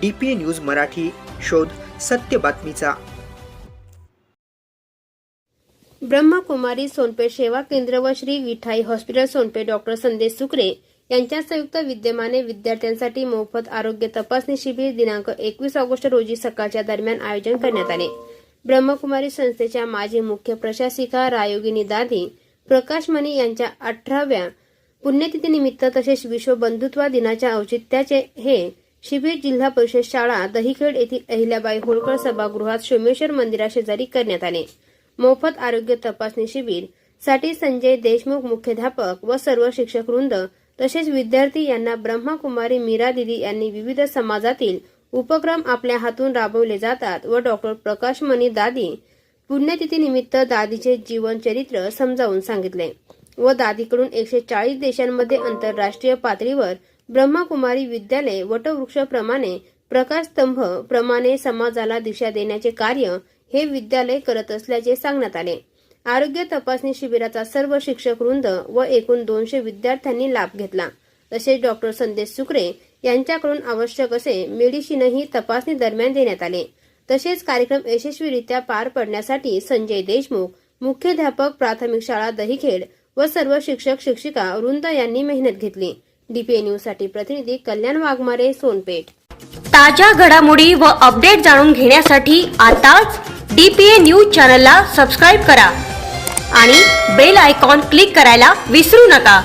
DPA news Marathi शोध सत्य बातमीचा. ब्रह्मकुमारी सोनपेठ सेवा केंद्र व श्री विठाई हॉस्पिटल सोनपेठ डॉक्टर संदेश सुकरे यांच्या संयुक्त विद्यमाने विद्यार्थ्यांसाठी मोफत आरोग्य तपासणी शिबिर दिनांक एकवीस ऑगस्ट रोजी सकाळच्या दरम्यान आयोजन करण्यात आले. ब्रह्मकुमारी संस्थेच्या माजी मुख्य प्रशासिका रायोगिनी दादी प्रकाश मणी यांच्या अठराव्या पुण्यतिथीनिमित्त तसेच विश्व बंधुत्व दिनाच्या औचित्याचे हे शिबिर जिल्हा परिषद शाळा दहिखेड येथील अहिल्याबाई होळकर सभागृहात सोमेश्वर मंदिराशेजारी करण्यात आले. मोफत आरोग्य तपासणी शिबिरसाठी संजय देशमुख मुख्याध्यापक व सर्व शिक्षक वृंद तसेच विद्यार्थी यांना ब्रह्मकुमारी मीरा दिदी यांनी विविध समाजातील उपक्रम आपल्या हातून राबवले जातात व डॉक्टर प्रकाश मणी दादी पुण्यतिथीनिमित्त दादीचे जीवन चरित्र समजावून सांगितले व दादीकडून एकशे चाळीस देशांमध्ये आंतरराष्ट्रीय पातळीवर ब्रह्मकुमारी विद्यालय वटवृक्षाप्रमाणे प्रकाशस्तंभ प्रमाणे समाजाला दिशा देण्याचे कार्य हे विद्यालय करत असल्याचे सांगण्यात आले. आरोग्य तपासणी शिबिराचा सर्व शिक्षक वृंद व एकूण दोनशे विद्यार्थ्यांनी लाभ घेतला. तसेच डॉक्टर संदेश सुकरे यांच्याकडून आवश्यक असे मेडिसिनही तपासणी दरम्यान देण्यात आले. तसेच कार्यक्रम यशस्वीरित्या पार पडण्यासाठी संजय देशमुख मुख्याध्यापक प्राथमिक शाळा दहिखेड व सर्व शिक्षक शिक्षिका वृंद यांनी मेहनत घेतली. डीपीए न्यूजसाठी प्रतिनिधी कल्याण वाघमारे सोनपेठ. ताज्या घडामोडी व अपडेट जाणून घेण्यासाठी आताच डीपीए न्यूज चॅनलला सबस्क्राईब करा आणि बेल आयकॉन क्लिक करायला विसरू नका.